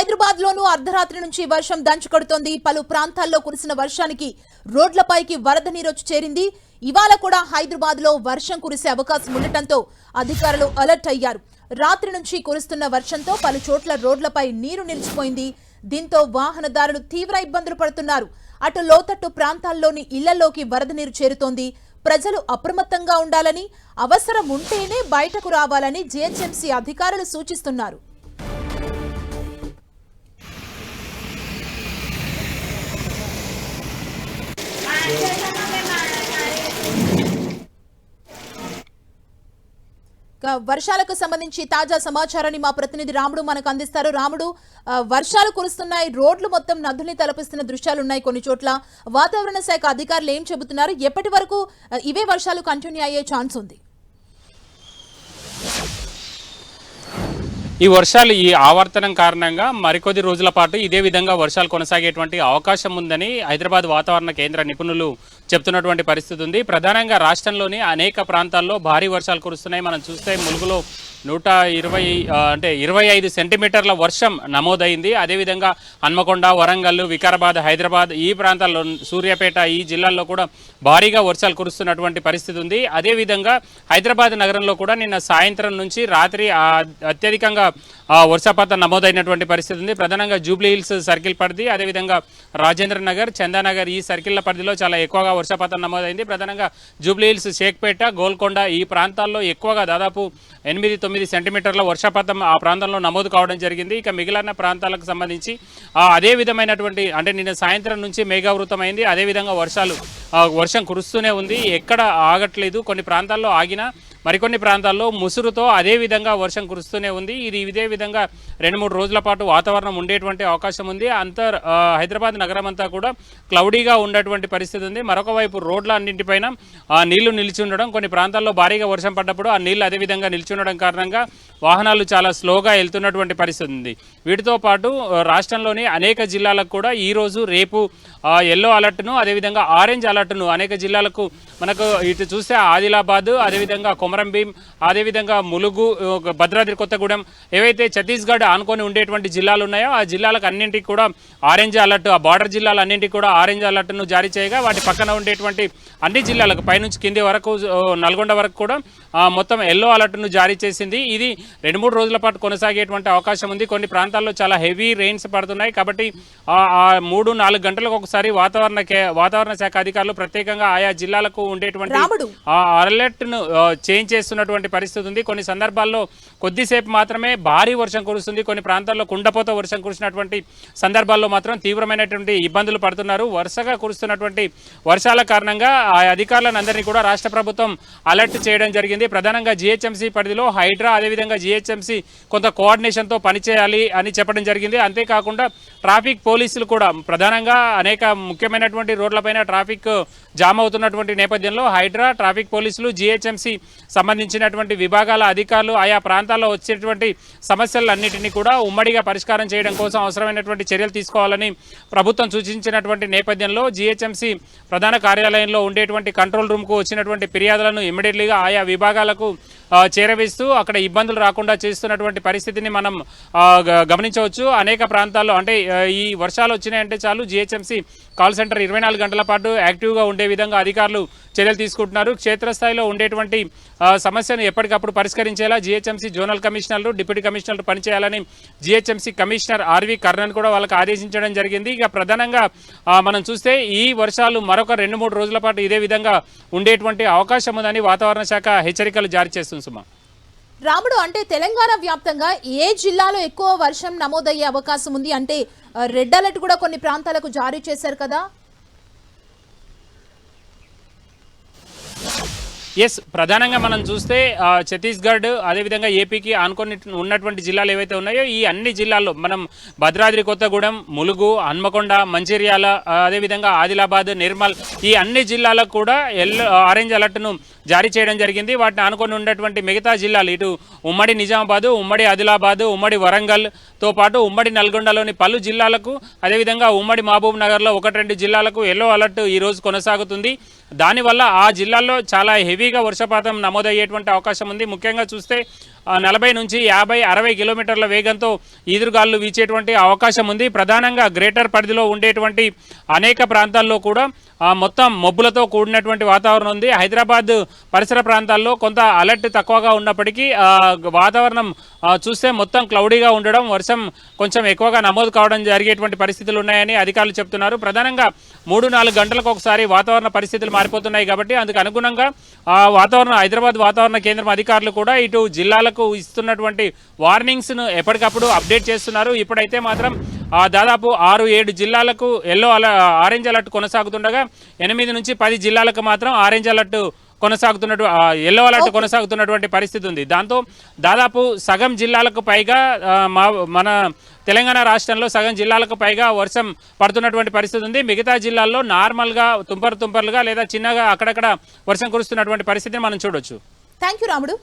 హైదరాబాద్ లోనూ అర్ధరాత్రి నుంచి వర్షం దంచుకొడుతోంది పలు ప్రాంతాల్లో కురిసిన వర్షానికి రోడ్లపైకి వరద నీరొచ్చి చేరింది. ఇవాళ కూడా హైదరాబాద్లో వర్షం కురిసే అవకాశం ఉండటంతో అధికారులు అలర్ట్ అయ్యారు. రాత్రి నుంచి కురుస్తున్న వర్షంతో పలు చోట్ల రోడ్లపై నీరు నిలిచిపోయింది. దీంతో వాహనదారులు తీవ్ర ఇబ్బందులు పడుతున్నారు. అటు లోతట్టు ప్రాంతాల్లోని ఇళ్ళలోకి వరద నీరు చేరుతోంది. ప్రజలు అప్రమత్తంగా ఉండాలని అవసరం ఉంటేనే బయటకు రావాలని జీహెచ్ఎంసీ అధికారులు సూచిస్తున్నారు. వర్షాలకు సంబంధించి తాజా సమాచారాన్ని మా ప్రతినిధి రాముడు మనకు అందిస్తారు. రాముడు వర్షాలు కురుస్తున్నాయి రోడ్లు మొత్తం నదుల్ని తలపిస్తున్న దృశ్యాలు ఉన్నాయి కొన్ని చోట్ల. వాతావరణ శాఖ అధికారులు ఏం చెబుతున్నారు? ఎప్పటి వరకు ఇవే వర్షాలు కంటిన్యూ అయ్యే ఛాన్స్ ఉంది? ఈ వర్షాలు ఈ ఆవర్తనం కారణంగా మరికొద్ది రోజుల పాటు ఇదే విధంగా వర్షాలు కొనసాగేటువంటి అవకాశం ఉందని హైదరాబాద్ వాతావరణ కేంద్ర నిపుణులు చెప్తున్నటువంటి పరిస్థితి ఉంది. ప్రధానంగా రాష్ట్రంలోని అనేక ప్రాంతాల్లో భారీ వర్షాలు కురుస్తున్నాయి. మనం చూస్తే ములుగులో నూట ఇరవై అంటే ఇరవై ఐదు సెంటీమీటర్ల వర్షం నమోదైంది. అదేవిధంగా హన్మకొండ వరంగల్ వికారాబాద్ హైదరాబాద్ ఈ ప్రాంతాల్లో సూర్యాపేట ఈ జిల్లాల్లో కూడా భారీగా వర్షాలు కురుస్తున్నటువంటి పరిస్థితి ఉంది. అదేవిధంగా హైదరాబాద్ నగరంలో కూడా నిన్న సాయంత్రం నుంచి రాత్రి అత్యధికంగా వర్షపాతం నమోదైనటువంటి పరిస్థితి ఉంది. ప్రధానంగా జూబ్లీ హిల్స్ సర్కిల్ పరిధి అదేవిధంగా రాజేంద్ర నగర్ చందానగర్ ఈ సర్కిళ్ళ పరిధిలో చాలా ఎక్కువగా వర్షపాతం నమోదైంది. ప్రధానంగా జూబ్లీ హిల్స్ షేక్పేట గోల్కొండ ఈ ప్రాంతాల్లో ఎక్కువగా దాదాపు ఎనిమిది తొమ్మిది సెంటీమీటర్ల వర్షపాతం ఆ ప్రాంతంలో నమోదు కావడం జరిగింది. ఇక మిగిలిన ప్రాంతాలకు సంబంధించి ఆ, అదే విధమైనటువంటి అంటే నిన్న సాయంత్రం నుంచి మేఘావృతమైంది. అదేవిధంగా వర్షాలు ఆ, వర్షం కురుస్తూనే ఉంది. ఎక్కడ ఆగట్లేదు. కొన్ని ప్రాంతాల్లో ఆగినా మరికొన్ని ప్రాంతాల్లో ముసురుతో అదే విధంగా వర్షం కురుస్తూనే ఉంది. ఇది ఇదే విధంగా రెండు మూడు రోజుల పాటు వాతావరణం ఉండేటువంటి అవకాశం ఉంది. అంతర్ హైదరాబాద్ నగరం అంతా కూడా క్లౌడీగా ఉండేటువంటి పరిస్థితి ఉంది. మరొక వైపు రోడ్ల అన్నింటిపైన నీళ్ళు నిలిచి ఉండడం కొన్ని ప్రాంతాల్లో భారీగా వర్షం పడ్డప్పుడు ఆ నీళ్ళు అదే విధంగా నిలిచి ఉండడం కారణంగా వాహనాలు చాలా స్లోగా వెళ్తున్నటువంటి పరిస్థితి ఉంది. వీటితో పాటు రాష్ట్రంలోని అనేక జిల్లాలకు కూడా ఈ రోజు రేపు ఎల్లో అలర్ట్ను అదేవిధంగా ఆరెంజ్ అలర్ట్ను అనేక జిల్లాలకు మనకు ఇటు చూస్తే ఆదిలాబాద్ అదేవిధంగా కొమరంభీం అదేవిధంగా ములుగు భద్రాద్రి కొత్తగూడెం ఏవైతే ఛత్తీస్గఢ్ ఆనుకొని ఉండేటువంటి జిల్లాలు ఉన్నాయో ఆ జిల్లాలకు అన్నింటికి కూడా ఆరెంజ్ అలర్ట్ ఆ బార్డర్ జిల్లాలు అన్నింటికి కూడా ఆరెంజ్ అలర్ట్ను జారీ చేయగా వాటి పక్కన ఉండేటువంటి అన్ని జిల్లాలకు పైనుంచి కింది వరకు నల్గొండ వరకు కూడా మొత్తం ఎల్లో అలర్ట్ను జారీ చేసింది ఇది రెండు మూడు రోజుల పాటు కొనసాగేటువంటి అవకాశం ఉంది కొన్ని ప్రాంతాల్లో చాలా హెవీ రెయిన్స్ పడుతున్నాయి కాబట్టి మూడు నాలుగు గంటలకు ఒకసారి వాతావరణ వాతావరణ శాఖ అధికారులు ప్రత్యేకంగా ఆయా జిల్లాలకు ఉండేటువంటి రాముడు. ఆ అలర్ట్ను చేంజ్ చేస్తున్నటువంటి పరిస్థితి ఉంది? కొన్ని సందర్భాల్లో కొద్దిసేపు మాత్రమే భారీ వర్షం కురుస్తుంది. కొన్ని ప్రాంతాల్లో కుండపోత వర్షం కురిసినటువంటి సందర్భాల్లో మాత్రం తీవ్రమైనటువంటి ఇబ్బందులు పడుతున్నారు. వరుసగా కురుస్తున్నటువంటి వర్షాల కారణంగా ఆ అధికారులందరినీ కూడా రాష్ట్ర ప్రభుత్వం అలర్ట్ చేయడం జరిగింది. ప్రధానంగా జిహెచ్ఎంసీ పరిధిలో హైడ్రా అదేవిధంగా జిహెచ్ఎంసీ కొంత కోఆర్డినేషన్తో పనిచేయాలి అని చెప్పడం జరిగింది. అంతేకాకుండా ట్రాఫిక్ పోలీసులు కూడా ప్రధానంగా అనేక ముఖ్యమైనటువంటి రోడ్లపైన ట్రాఫిక్ జామ్ అవుతున్నటువంటి నేపథ్యంలో హైడ్రా ట్రాఫిక్ పోలీసులు జిహెచ్ఎంసీ సంబంధించినటువంటి విభాగాల అధికారులు ఆయా ప్రాంతాల్లో వచ్చేటువంటి సమస్యలన్నింటినీ కూడా ఉమ్మడిగా పరిష్కారం చేయడం కోసం అవసరమైనటువంటి చర్యలు తీసుకోవాలని ప్రభుత్వం సూచించినటువంటి నేపథ్యంలో జిహెచ్ఎంసీ ప్రధాన కార్యాలయంలో ఉండేటువంటి కంట్రోల్ రూమ్కు వచ్చినటువంటి ఫిర్యాదులను ఇమ్మీడియట్లీగా ఆయా విభాగాలకు చేరవేస్తూ అక్కడ ఇబ్బందులు రాకుండా చేస్తున్నటువంటి పరిస్థితిని మనం గమనించవచ్చు. అనేక ప్రాంతాల్లో అంటే ఈ వర్షాలు వచ్చినాయంటే చాలు జిహెచ్ఎంసీ కాల్ సెంటర్ ఇరవై నాలుగు గంటల పాటు యాక్టివ్గా ఉండే విధంగా అధికారులు చర్యలు తీసుకుంటున్నారు. క్షేత్రస్థాయిలో ఉండేటువంటి సమస్యను ఎప్పటికప్పుడు పరిష్కరించేలా జిహెచ్ఎంసీ జోనల్ కమిషనర్లు డిప్యూటీ కమిషనర్లు పనిచేయాలని జిహెచ్ఎంసీ కమిషనర్ ఆర్వి కర్ణన్ కూడా వాళ్ళకి ఆదేశించడం జరిగింది. ఇక ప్రధానంగా మనం చూస్తే ఈ వర్షాలు మరొక రెండు మూడు రోజుల పాటు ఇదే విధంగా ఉండేటువంటి అవకాశం ఉందని వాతావరణ శాఖ హెచ్చరికలు జారీ చేస్తుంది సుమా. రాముడు అంటే తెలంగాణ వ్యాప్తంగా ఏ జిల్లాలో ఎక్కువ వర్షం నమోదయ్యే అవకాశం ఉంది? అంటే రెడ్ అలర్ట్ కూడా కొన్ని ప్రాంతాలకు జారీ చేశారు కదా. ఎస్ ప్రధానంగా మనం చూస్తే ఛత్తీస్గఢ్ అదేవిధంగా ఏపీకి ఆనుకొని ఉన్నటువంటి జిల్లాలు ఏవైతే ఉన్నాయో ఈ అన్ని జిల్లాల్లో మనం భద్రాద్రి కొత్తగూడెం ములుగు హన్మకొండ మంచిర్యాల అదేవిధంగా ఆదిలాబాద్ నిర్మల్ ఈ అన్ని జిల్లాలకు కూడా ఎల్లో ఆరెంజ్ అలర్ట్ను జారీ చేయడం జరిగింది. వాటిని ఆనుకొని ఉన్నటువంటి మిగతా జిల్లాలు ఇటు ఉమ్మడి నిజామాబాద్ ఉమ్మడి ఆదిలాబాద్ ఉమ్మడి వరంగల్తో పాటు ఉమ్మడి నల్గొండలోని పలు జిల్లాలకు అదేవిధంగా ఉమ్మడి మహబూబ్ నగర్లో ఒకటి రెండు జిల్లాలకు ఎల్లో అలర్ట్ ఈ రోజు కొనసాగుతుంది. దానివల్ల ఆ జిల్లాల్లో చాలా హెవీ భారీగా వర్షపాతం నమోదయ్యేటువంటి అవకాశం ఉంది. ముఖ్యంగా చూస్తే నలభై నుంచి యాభై అరవై కిలోమీటర్ల వేగంతో ఈదురుగాలు వీచేటువంటి అవకాశం ఉంది. ప్రధానంగా గ్రేటర్ పరిధిలో ఉండేటువంటి అనేక ప్రాంతాల్లో కూడా మొత్తం మబ్బులతో కూడినటువంటి వాతావరణం ఉంది. హైదరాబాద్ పరిసర ప్రాంతాల్లో కొంత అలర్ట్ తక్కువగా ఉన్నప్పటికీ వాతావరణం చూస్తే మొత్తం క్లౌడీగా ఉండడం వర్షం కొంచెం ఎక్కువగా నమోదు కావడం జరిగేటువంటి పరిస్థితులు ఉన్నాయని అధికారులు చెప్తున్నారు. ప్రధానంగా మూడు నాలుగు గంటలకు ఒకసారి వాతావరణ పరిస్థితులు మారిపోతున్నాయి కాబట్టి అందుకు అనుగుణంగా వాతావరణ హైదరాబాద్ వాతావరణ కేంద్రం అధికారులు కూడా ఇటు జిల్లాలకు ఇస్తున్నటువంటి వార్నింగ్స్ను ఎప్పటికప్పుడు అప్డేట్ చేస్తున్నారు. ఇప్పుడైతే మాత్రం దాదాపు ఆరు ఏడు జిల్లాలకు ఎల్లో అల ఆరెంజ్ అలర్ట్ కొనసాగుతుండగా ఎనిమిది నుంచి పది జిల్లాలకు మాత్రం ఆరెంజ్ అలర్ట్ కొనసాగుతున్నట్టు ఆ, ఎల్లో అలర్ట్ కొనసాగుతున్నటువంటి పరిస్థితి ఉంది. దాంతో దాదాపు సగం జిల్లాలకు పైగా మా మన తెలంగాణ రాష్ట్రంలో సగం జిల్లాలకు పైగా వర్షం పడుతున్నటువంటి పరిస్థితి ఉంది. మిగతా జిల్లాల్లో నార్మల్గా తుంపరు తుంపర్లుగా లేదా చిన్నగా అక్కడక్కడ వర్షం కురుస్తున్నటువంటి పరిస్థితిని మనం చూడొచ్చు. థ్యాంక్ రాముడు.